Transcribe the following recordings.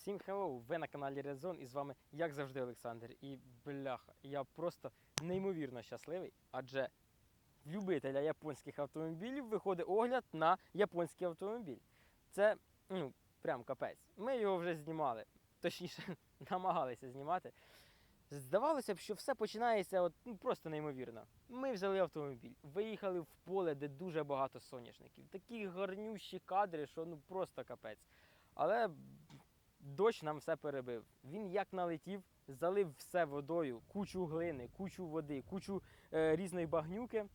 Всім хеллоу, ви на каналі Резон і з вами, як завжди, Олександр. І бляха, я просто неймовірно щасливий, адже любителя японських автомобілів виходить огляд на японський автомобіль. Це ну, прям капець. Ми його вже знімали, точніше, намагалися знімати. Здавалося б, що все починається от, ну, просто неймовірно. Ми взяли автомобіль, виїхали в поле, де дуже багато соняшників. Такі гарнющі кадри, що ну просто капець. Але дощ нам все перебив. Він як налетів, залив все водою, кучу глини, кучу води, кучу е, різної багнюки.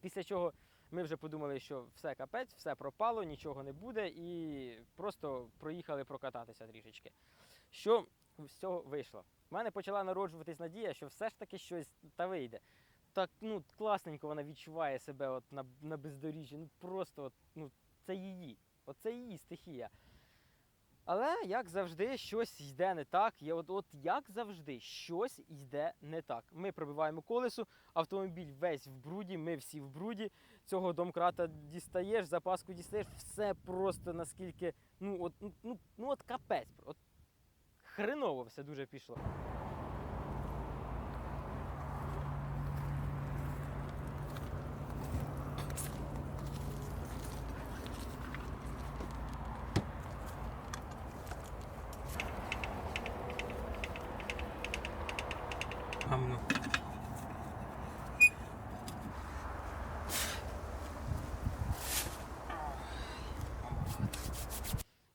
Після чого ми вже подумали, що все капець, все пропало, нічого не буде, і просто проїхали прокататися трішечки. Що з цього вийшло? У мене почала народжуватись надія, що все ж таки щось та вийде. Так ну класненько вона відчуває себе от на, на бездоріжжі. Ну просто от, ну, це її. Оце її стихія. Але як завжди, щось йде не так. Я от, от як завжди, щось йде не так. Ми пробиваємо колесо, автомобіль весь в бруді, ми всі в бруді. Цього домкрата дістаєш, запаску дістаєш, все просто наскільки. Ну от, ну, ну, ну от капець. От хреново все дуже пішло. Гамно.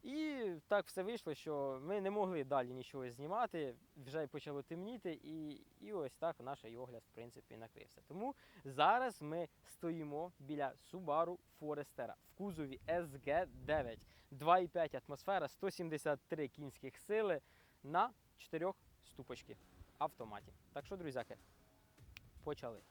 І так все вийшло, що ми не могли далі нічого знімати, вже почало темніти, і, і ось так наш огляд, в принципі, накрився. Тому зараз ми стоїмо біля Subaru Forester в кузові SG9. 2,5 атмосфера, 173 кінських сили на 4 ступочки автоматі. Так що, друзяки, почали.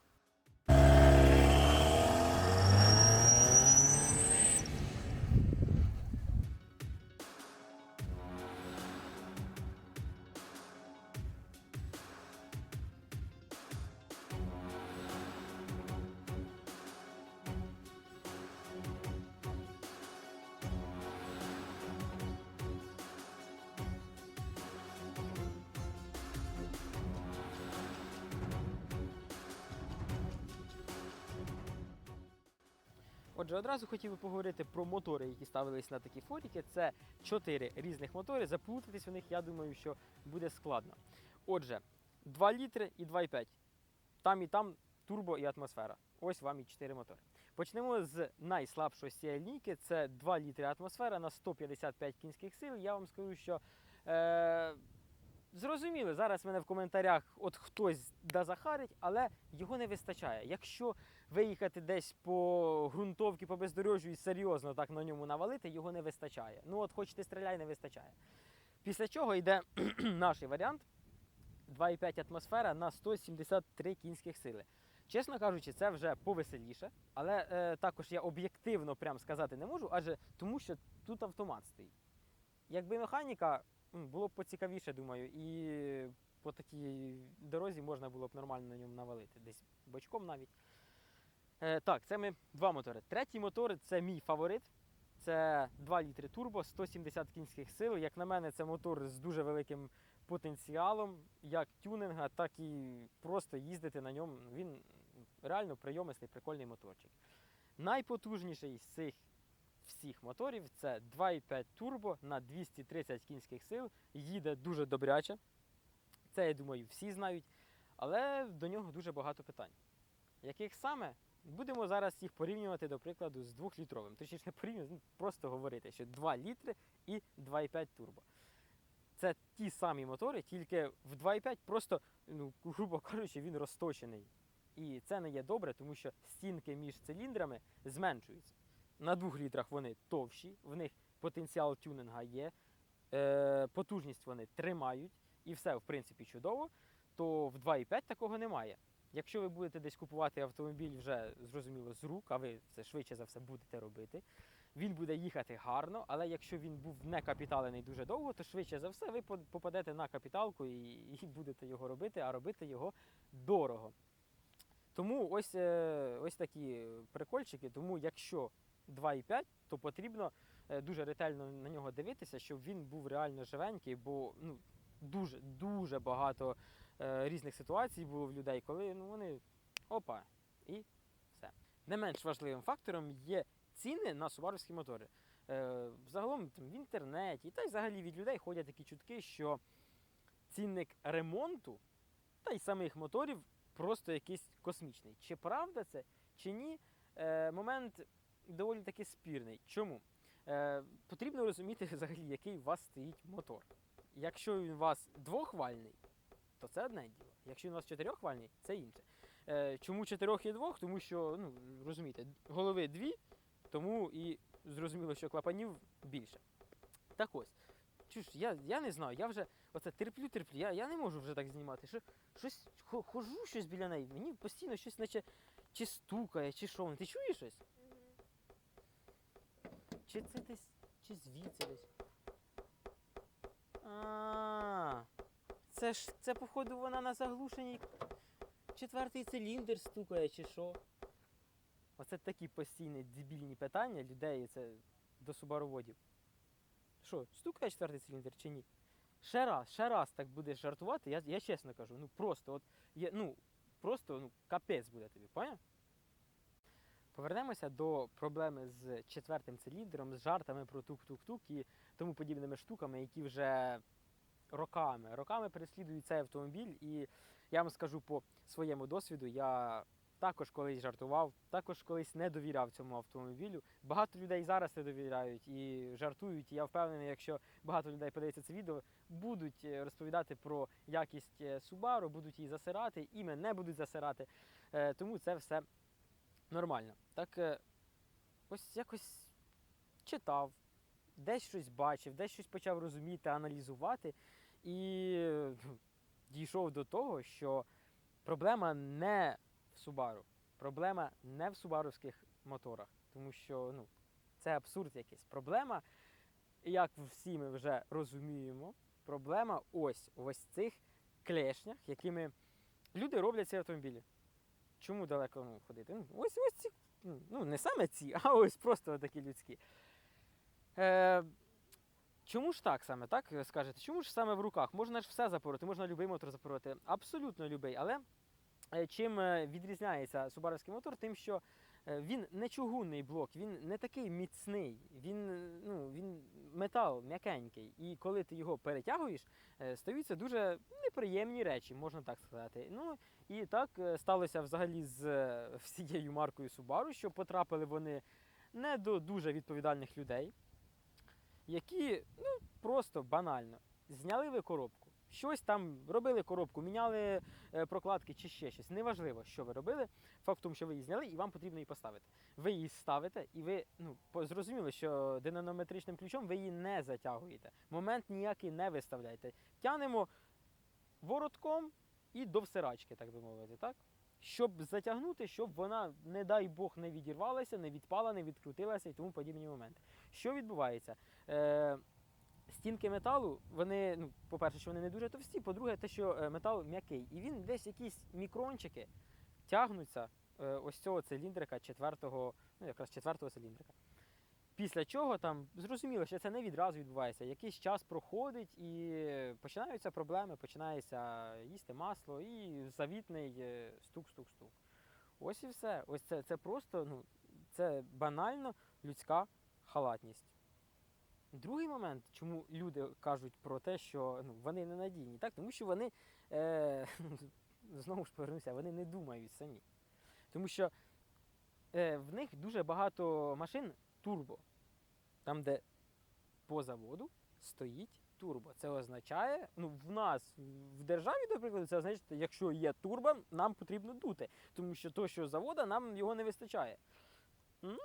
Отже, одразу хотів би поговорити про мотори, які ставились на такі форіки. Це чотири різних мотори. Заплутатись у них, я думаю, що буде складно. Отже, 2 літри і 2,5. Там і там турбо і атмосфера. Ось вам і 4 мотори. Почнемо з найслабшої цієї лінійки. Це 2 літри атмосфера на 155 кінських сил. Я вам скажу, що е, зрозуміло, зараз мене в коментарях от хтось да захарить, але його не вистачає. Якщо виїхати десь по ґрунтовці, по бездорожжю і серйозно так на ньому навалити, його не вистачає. Ну от хоч ти стріляй, не вистачає. Після чого йде наш варіант 2,5 атмосфера на 173 кінських сили. Чесно кажучи, це вже повеселіше, але е, також я об'єктивно прям сказати не можу, адже тому що тут автомат стоїть. Якби механіка, було б поцікавіше, думаю, і по такій дорозі можна було б нормально на ньому навалити, десь бочком навіть. Е, так, це ми два мотори. Третій мотор це мій фаворит. Це 2 літри турбо, 170 кінських сил. Як на мене, це мотор з дуже великим потенціалом, як тюнинга, так і просто їздити на ньому. Він реально прийомистий, прикольний моторчик. Найпотужніший з цих всіх моторів це 2,5 турбо на 230 кінських сил. Їде дуже добряче. Це, я думаю, всі знають. Але до нього дуже багато питань. Яких саме? Будемо зараз їх порівнювати, до прикладу, з 2-літровим. Точніше, не порівнювати, ну, просто говорити, що 2 літри і 2,5 турбо. Це ті самі мотори, тільки в 2,5 просто, ну, грубо кажучи, він розточений. І це не є добре, тому що стінки між циліндрами зменшуються. На 2 літрах вони товщі, в них потенціал тюнинга є, е, потужність вони тримають, і все, в принципі, чудово. То в 2,5 такого немає. Якщо ви будете десь купувати автомобіль вже зрозуміло з рук, а ви це швидше за все будете робити, він буде їхати гарно, але якщо він був не капіталений дуже довго, то швидше за все ви попадете на капіталку і, і будете його робити, а робити його дорого. Тому ось, е, ось такі прикольчики. Тому якщо 2,5, то потрібно е, дуже ретельно на нього дивитися, щоб він був реально живенький, бо ну, дуже, дуже багато е, різних ситуацій було в людей, коли ну, вони опа, і все. Не менш важливим фактором є ціни на субаровські мотори. Е, Загалом там, в інтернеті, та й взагалі від людей ходять такі чутки, що цінник ремонту та й самих моторів просто якийсь космічний. Чи правда це, чи ні? Е, момент доволі таки спірний. Чому? Е, потрібно розуміти взагалі, який у вас стоїть мотор. Якщо він у вас двохвальний, то це одне діло. Якщо він у вас чотирьохвальний, це інше. Е, чому чотирьох і двох? Тому що, ну, розумієте, голови дві, тому і зрозуміло, що клапанів більше. Так ось. Чуш, я, я не знаю, я вже оце терплю, терплю, я, я не можу вже так знімати. Що, щось хожу щось біля неї, мені постійно щось наче чи стукає, чи що. Ти чуєш щось? Чи це десь, чи звідси десь? А, це ж це, походу, вона на заглушеній четвертий циліндр стукає, чи що? Оце такі постійні дебільні питання людей це до субароводів. Що, стукає четвертий циліндр чи ні? Ще раз, ще раз так будеш жартувати, я, я чесно кажу, ну просто, от, є, ну, просто ну, капець буде тобі, поняв? Повернемося до проблеми з четвертим циліндром, з жартами про тук-тук-тук і тому подібними штуками, які вже роками, роками переслідують цей автомобіль. І я вам скажу по своєму досвіду, я також колись жартував, також колись не довіряв цьому автомобілю. Багато людей зараз не довіряють і жартують. І я впевнений, якщо багато людей подивиться це відео, будуть е, розповідати про якість е, Subaru, будуть її засирати, і мене будуть засирати. Е, Тому це все нормально. Так е, ось якось читав, десь щось бачив, десь щось почав розуміти, аналізувати, і е, дійшов до того, що проблема не в Subaru, проблема не в субаровських моторах, тому що ну, це абсурд якийсь. Проблема, як всі ми вже розуміємо, проблема ось ось цих клешнях, якими люди роблять ці автомобілі. Чому далеко ну, ходити? Ну, ось ось ці, ну, не саме ці, а ось просто такі людські. Е, чому ж так саме, так е, скажете? Чому ж саме в руках? Можна ж все запороти, можна будь-який мотор запороти. Абсолютно любий. Але е, чим е, відрізняється субаровський мотор? Тим, що він не чугунний блок, він не такий міцний, він, е, ну, він метал м'якенький. І коли ти його перетягуєш, е, стаються дуже неприємні речі, можна так сказати. Ну, і так е, сталося взагалі з е, всією маркою Subaru, що потрапили вони не до дуже відповідальних людей, які ну, просто банально зняли ви коробку. Щось там робили коробку, міняли е, прокладки чи ще щось. Неважливо, що ви робили. Факт в тому, що ви її зняли і вам потрібно її поставити. Ви її ставите, і ви ну, зрозуміли, що динанометричним ключом ви її не затягуєте. Момент ніякий не виставляєте. Тянемо воротком і до всирачки, так би мовити, так? Щоб затягнути, щоб вона, не дай Бог, не відірвалася, не відпала, не відкрутилася і тому подібні моменти. Що відбувається? Е, стінки металу, вони, ну, по-перше, що вони не дуже товсті, по-друге, те, що е, метал м'який. І він десь якісь мікрончики тягнуться е, ось цього циліндрика, четвертого, ну якраз четвертого циліндрика. Після чого там зрозуміло, що це не відразу відбувається. Якийсь час проходить і починаються проблеми, починається їсти масло і завітний е, стук-стук-стук. Ось і все. Ось це, це просто ну, це банально людська халатність. Другий момент, чому люди кажуть про те, що ну, вони ненадійні, так? тому що вони е, знову ж повернуся, вони не думають самі. Тому що е, в них дуже багато машин турбо. Там, де по заводу стоїть турбо. Це означає, ну в нас в державі, до прикладу, це означає, що якщо є турбо, нам потрібно дути. Тому що то, що завода, нам його не вистачає. Ну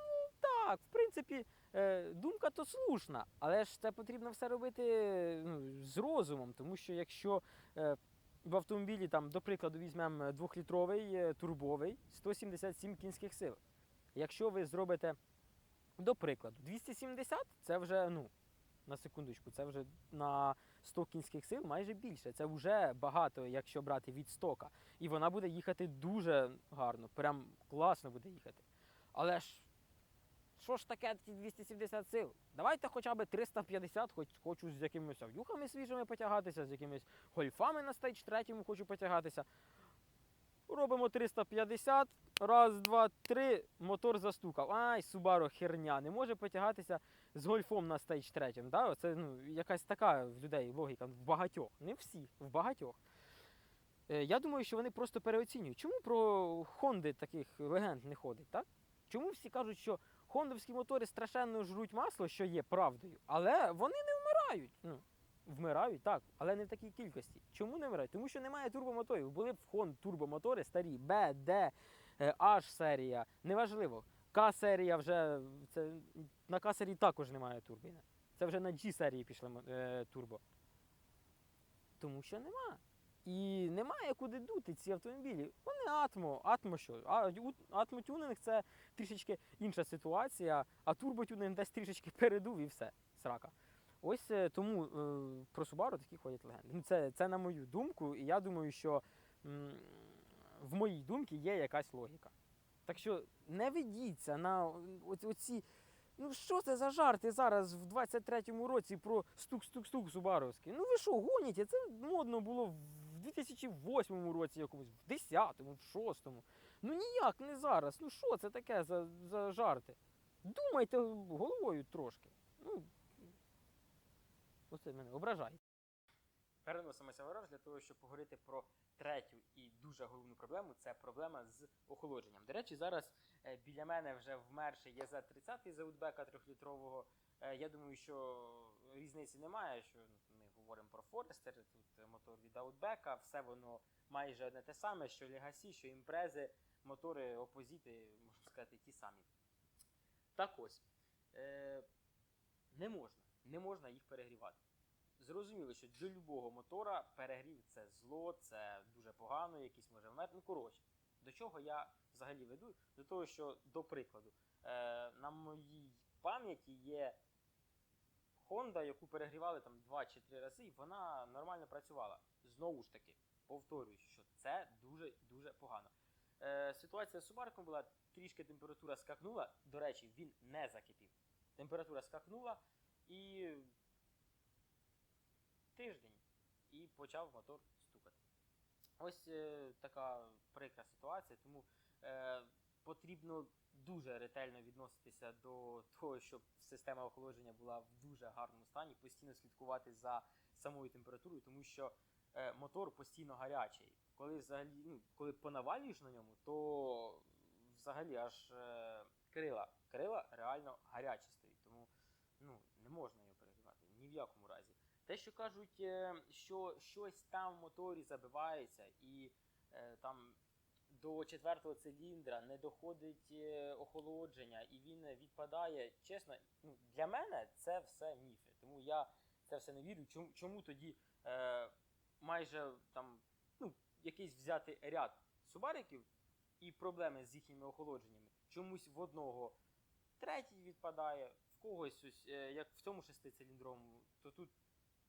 так, в принципі, е, думка то слушна, але ж це потрібно все робити ну, з розумом, тому що якщо е, в автомобілі, там, до прикладу, візьмемо двохлітровий е, турбовий 177 кінських сил. Якщо ви зробите, до прикладу, 270, це вже, ну, на секундочку, це вже на 100 кінських сил майже більше. Це вже багато, якщо брати від стока. І вона буде їхати дуже гарно, прям класно буде їхати. Але ж що ж таке ті 270 сил? Давайте хоча б 350, хоч хочу з якимись авдюхами свіжими потягатися, з якимись гольфами на стейдж третьому хочу потягатися. Робимо 350, раз, два, три, мотор застукав. Ай, Subaru херня, не може потягатися з гольфом на стейдж третьому. Да? Це ну, якась така в людей логіка, в багатьох, не всі, в багатьох. Е, Я думаю, що вони просто переоцінюють. Чому про Хонди таких легенд не ходить, так? Чому всі кажуть, що хондовські мотори страшенно жруть масло, що є правдою, але вони не вмирають. Ну, вмирають, так, але не в такій кількості. Чому не вмирають? Тому що немає турбомоторів. Були б в Honda турбомотори старі, Б, Д, е, H серія, неважливо. К-серія вже це, на К-серії також немає турбіни. Це вже на G-серії пішли е, турбо. Тому що нема. І немає куди дути ці автомобілі. Вони атмо. Атмо що? А, атмотюнинг це трішечки інша ситуація, а турботюнинг десь трішечки передув і все. Срака. Ось е, тому е, про Subaru такі ходять легенди. Ну, це, це на мою думку, і я думаю, що м, в моїй думці є якась логіка. Так що не ведіться на оці Ну що це за жарти зараз в 23-му році про стук-стук-стук Субаровський? Ну ви що, гоніте? Це модно було в 2008 році якомусь, в 10-му, в 6-му. Ну ніяк не зараз. Ну що це таке за, за жарти? Думайте головою трошки. Ну, оце мене ображає. Переносимося в для того, щоб поговорити про третю і дуже головну проблему це проблема з охолодженням. До речі, зараз е, біля мене вже вмерший ЄЗ-30 з аутбека трьохлітрового. Е, Я думаю, що різниці немає, що ми говоримо про Форестер, тут е, мотор від аутбека, все воно майже одне те саме, що Legacy, що імпрези, мотори опозіти, можна сказати, ті самі. Так ось, е, не можна, не можна їх перегрівати. Зрозуміло, що для любого мотора перегрів це зло, це дуже погано, якийсь може вмерти. Ну, коротше, до чого я взагалі веду? До того, що, до прикладу, е, на моїй пам'яті є Honda, яку перегрівали там 2 чи 3 рази, вона нормально працювала. Знову ж таки, повторюю, що це дуже дуже погано. Е, ситуація з Субарком була, трішки температура скакнула. До речі, він не закипів. Температура скакнула і тиждень і почав мотор стукати. Ось е, така прикра ситуація, тому е, потрібно дуже ретельно відноситися до того, щоб система охолодження була в дуже гарному стані, постійно слідкувати за самою температурою, тому що е, мотор постійно гарячий. Коли взагалі, ну, коли понавалюєш на ньому, то взагалі аж е, крила, крила реально гарячі стоїть. Тому ну, не можна його перегрівати ні в якому разі. Те, що кажуть, е, що щось там в моторі забивається, і там до четвертого циліндра не доходить е, охолодження, і він відпадає. Чесно, ну, для мене це все міфи. Тому я це все не вірю. Чому, чому тоді е, майже там ну, якийсь взяти ряд субариків і проблеми з їхніми охолодженнями? Чомусь в одного третій відпадає, в когось ось, е, як в цьому шестициліндровому, то тут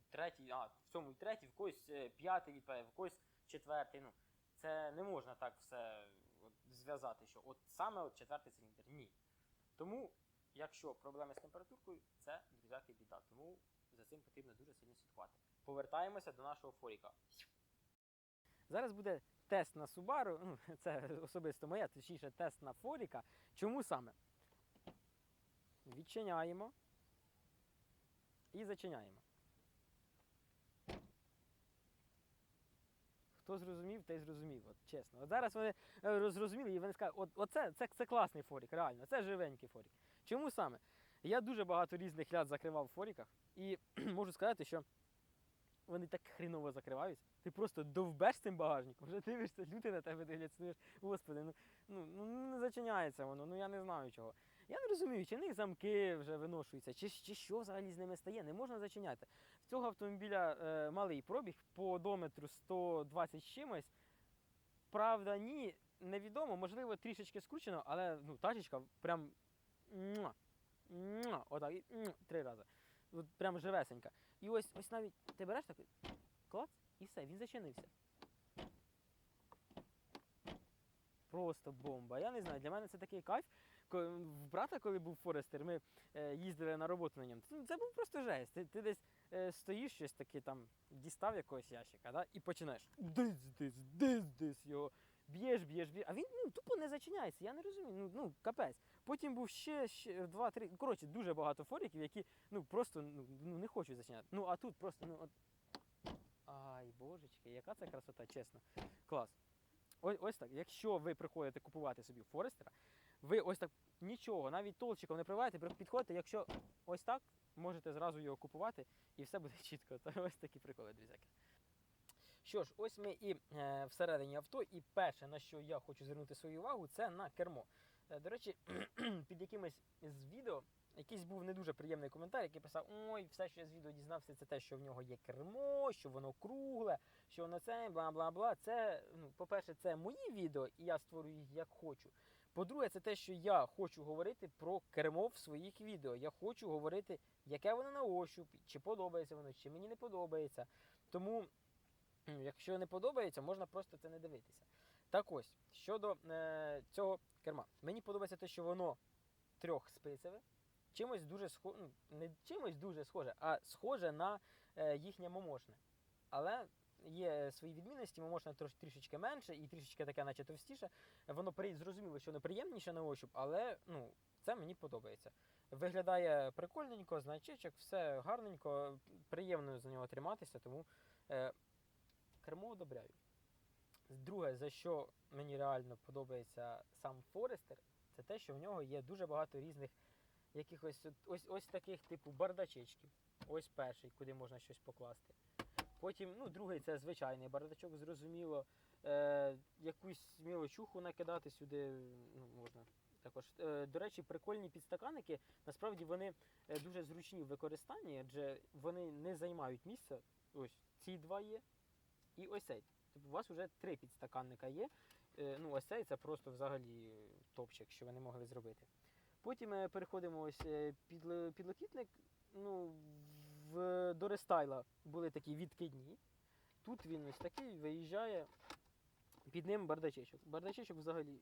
третій, а в цьому і третій, в когось е, п'ятий відпадає, в когось четвертий. Ну, це не можна так все от, зв'язати, що от саме от четвертий циліндр. Ні. Тому, якщо проблеми з температуркою, це друзяки біда. Тому за цим потрібно дуже сильно слідкувати. Повертаємося до нашого форіка. Зараз буде тест на Subaru, ну, це особисто моя, точніше, тест на форіка. Чому саме? Відчиняємо і зачиняємо. Хто зрозумів, той зрозумів. От чесно. От зараз вони е, зрозуміли і вони скажуть, от, оце це, це класний форік, реально, це живенький форік. Чому саме? Я дуже багато різних ляд закривав в форіках, і можу сказати, що вони так хріново закриваються. Ти просто довбеш цим багажником, вже дивишся, люди на тебе дивляться, господи, ну, ну, ну не зачиняється воно, ну я не знаю чого. Я не розумію, чи в них замки вже виношуються, чи, чи що взагалі з ними стає, не можна зачиняти. Цього автомобіля е, малий пробіг по одометру 120 з чимось. Правда, ні, невідомо, можливо, трішечки скручено, але ну, тачечка прям муа, муа, отак, і, три рази. От прям живесенька. І ось ось навіть ти береш такий клац, і все, він зачинився. Просто бомба. Я не знаю, для мене це такий кайф. в брата, коли був Форестер, ми е, їздили на роботу на ньому. Ну, Це був просто жесть. Ти, ти десь стоїш щось таке там, дістав якогось ящика, да? і починаєш дис, дис, дис, дис його. Б'єш, б'єш, б'єш. А він ну, тупо не зачиняється. Я не розумію. Ну, ну капець. Потім був ще, ще два, три. Коротше, дуже багато форіків, які ну просто ну, ну, не хочуть зачиняти. Ну а тут просто ну от. Ай, божечки, яка це красота, чесно. Клас. Ось, ось так. Якщо ви приходите купувати собі Форестера, ви ось так нічого, навіть толчиком не приваєте, підходите, якщо ось так, можете зразу його купувати і все буде чітко. То ось такі приколи, друзяки. Що ж, ось ми і е, всередині авто, і перше, на що я хочу звернути свою увагу, це на кермо. Е, до речі, під якимось з відео якийсь був не дуже приємний коментар, який писав: Ой, все, що я з відео дізнався, це те, що в нього є кермо, що воно кругле, що воно це, бла бла бла. Це, ну, по-перше, це мої відео, і я створюю їх як хочу. По-друге, це те, що я хочу говорити про кермо в своїх відео. Я хочу говорити, яке воно на ощупь, чи подобається воно, чи мені не подобається. Тому, якщо не подобається, можна просто це не дивитися. Так ось, щодо е, цього керма. Мені подобається те, що воно трьохспицеве, чимось дуже схоже, ну, не чимось дуже схоже, а схоже на е, їхнє момошне. Але є свої відмінності, момошне трош, трішечки менше і трішечки таке, наче товстіше. Воно зрозуміло, що приємніше на ощуп, але ну, це мені подобається. Виглядає прикольненько, значечок, все гарненько, приємно за нього триматися, тому е, кермо одобряю. Друге, за що мені реально подобається сам Форестер, це те, що в нього є дуже багато різних якихось ось, ось таких типу бардачечків. Ось перший, куди можна щось покласти. Потім, ну, другий це звичайний бардачок, зрозуміло. Е, якусь мілочуху накидати сюди ну, можна. Також, е, до речі, прикольні підстаканники. Насправді вони е, дуже зручні в використанні, адже вони не займають місця. Ось ці два є, і ось цей. Тобто у вас вже три підстаканника є. Е, ну, ось цей це просто взагалі топчик, що ви не могли зробити. Потім ми переходимо ось підл- підлокітник. Ну, в, до рестайла були такі відкидні. Тут він ось такий виїжджає. Під ним бардачечок. Бардачечок взагалі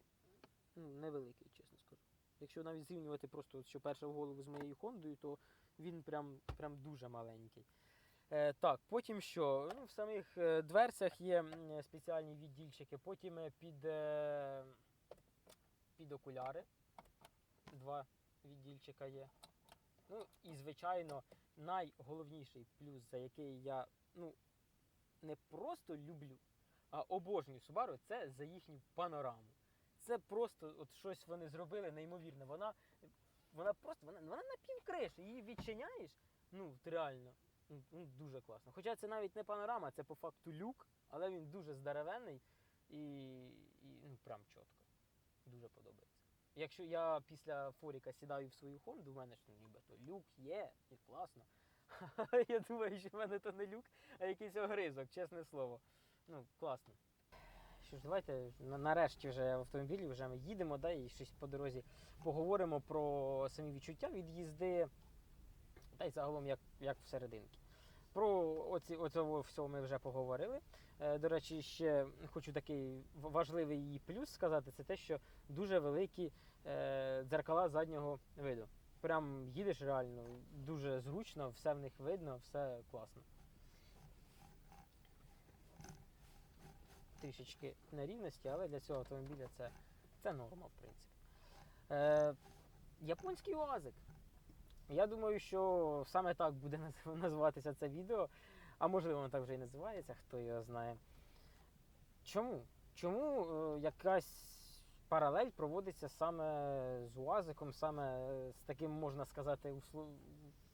ну, невеликий, чесно скажу. Якщо навіть зрівнювати просто, що перша в голову з моєю Хондою, то він прям, прям дуже маленький. Е, так, потім що? Ну, в самих е, дверцях є спеціальні віддільчики, потім е, під, е, під окуляри. Два віддільчика є. Ну і, звичайно, найголовніший плюс, за який я ну, не просто люблю, а обожнюю Subaru, це за їхню панораму. Це просто от щось вони зробили неймовірне. Вона, вона просто вона, вона на її відчиняєш, ну реально, ну, ну, дуже класно. Хоча це навіть не панорама, це по факту люк, але він дуже здоровенний і, і ну, прям чітко. Дуже подобається. Якщо я після Форіка сідаю в свою Хонду, в мене ж ну, ніби то люк є, і класно. Я думаю, що в мене то не люк, а якийсь огризок, чесне слово. Ну, класно. Що ж, давайте нарешті вже в автомобілі вже ми їдемо, да, і щось по дорозі поговоримо про самі відчуття від їзди, та й загалом як, як всерединки. Про оці, оцього всього ми вже поговорили. Е, до речі, ще хочу такий важливий плюс сказати, це те, що дуже великі е, дзеркала заднього виду. Прям їдеш реально, дуже зручно, все в них видно, все класно. Трішечки нерівності, але для цього автомобіля це, це норма, в принципі. Е, японський УАЗик. Я думаю, що саме так буде наз- називатися це відео, а можливо, воно так вже і називається, хто його знає. Чому? Чому е, якась паралель проводиться саме з УАЗиком, саме е, з таким, можна сказати, услов...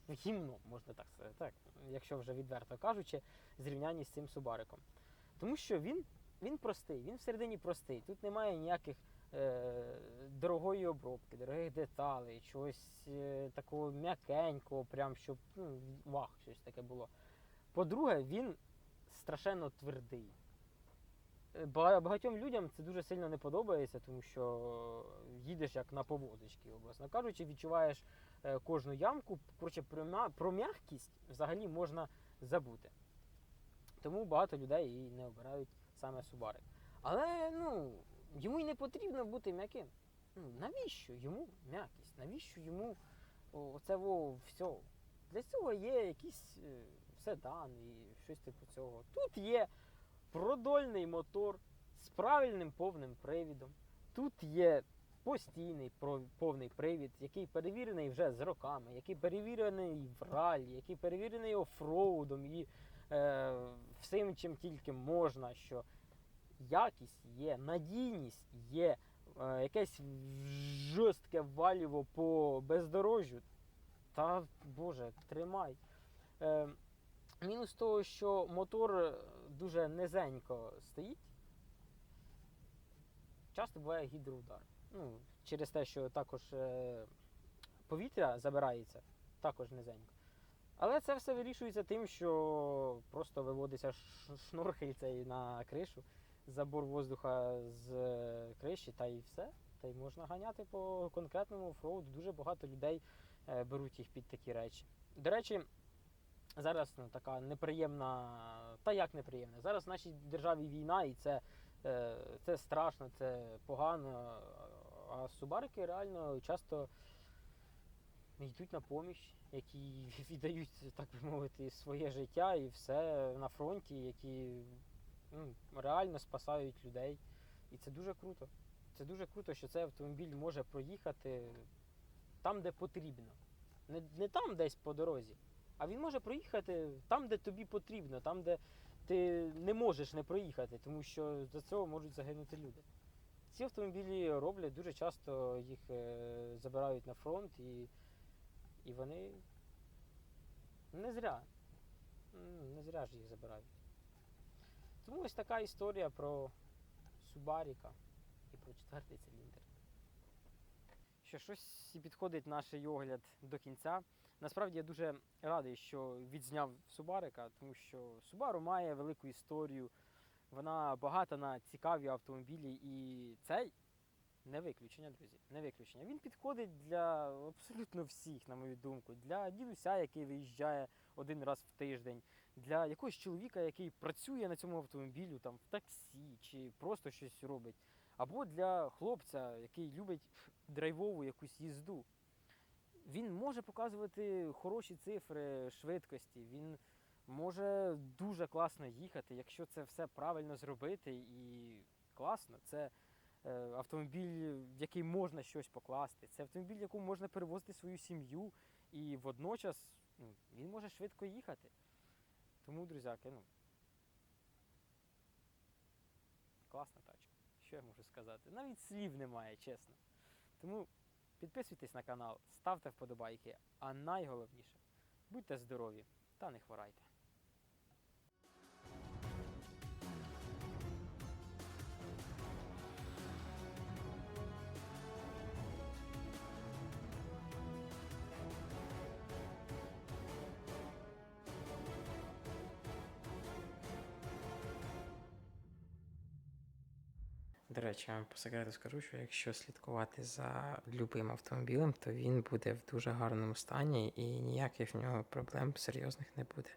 гімном, можна так сказати, так, якщо вже відверто кажучи, зрівнянні з цим Субариком. Тому що він, він простий, він всередині простий. Тут немає ніяких е, дорогої обробки, дорогих деталей, чогось е, такого м'якенького, прям щоб ну, вах, щось таке було. По-друге, він страшенно твердий. Е, Багатьом людям це дуже сильно не подобається, тому що їдеш як на повозочці, образно кажучи, відчуваєш е, кожну ямку. Коротше, про, мя- м'якість взагалі можна забути. Тому багато людей і не обирають саме Subaru. Але ну, йому й не потрібно бути м'яким. Ну, навіщо йому м'якість? Навіщо йому оце все? Для цього є якийсь е, седан і щось типу цього. Тут є продольний мотор з правильним повним привідом. Тут є постійний повний привід, який перевірений вже з роками, який перевірений в ралі, який перевірений офроудом і е, всім, чим тільки можна, що якість є, надійність є, е, якесь жорстке валіво по бездорожжю. Та Боже, тримай. Е, мінус того, що мотор е, дуже низенько стоїть. Часто буває гідроудар. Ну, через те, що також е, повітря забирається, також низенько. Але це все вирішується тим, що просто виводиться шнурхель цей на кришу, забор воздуха з е, криші, та і все. Та й можна ганяти по конкретному офроуду. Дуже багато людей беруть їх під такі речі. До речі, зараз ну, така неприємна, та як неприємна. Зараз в нашій державі війна, і це, е, це страшно, це погано. А субарики реально часто йдуть на поміч, які віддають, так би мовити, своє життя і все на фронті, які ну, реально спасають людей. І це дуже круто. Це дуже круто, що цей автомобіль може проїхати там, де потрібно. Не, не там десь по дорозі, а він може проїхати там, де тобі потрібно, там, де ти не можеш не проїхати, тому що за цього можуть загинути люди. Ці автомобілі роблять дуже часто їх е, забирають на фронт і, і вони не зря. Не зря ж їх забирають. Тому ось така історія про Субаріка і про четвертий циліндр. Що щось підходить наш огляд до кінця. Насправді я дуже радий, що відзняв Субарика, тому що Subaru має велику історію, вона багата на цікаві автомобілі, і цей не виключення, друзі. Не виключення. Він підходить для абсолютно всіх, на мою думку. Для дідуся, який виїжджає один раз в тиждень, для якогось чоловіка, який працює на цьому автомобілю, там в таксі чи просто щось робить. Або для хлопця, який любить драйвову якусь їзду. Він може показувати хороші цифри швидкості, він може дуже класно їхати, якщо це все правильно зробити і класно. Це е, автомобіль, в який можна щось покласти. Це автомобіль, в якому можна перевозити свою сім'ю, і водночас ну, він може швидко їхати. Тому, друзяки, ну. Класна тачка. Що я можу сказати? Навіть слів немає, чесно. Тому підписуйтесь на канал, ставте вподобайки, а найголовніше будьте здорові та не хворайте. До речі, я вам по секрету скажу, що якщо слідкувати за любим автомобілем, то він буде в дуже гарному стані і ніяких в нього проблем серйозних не буде.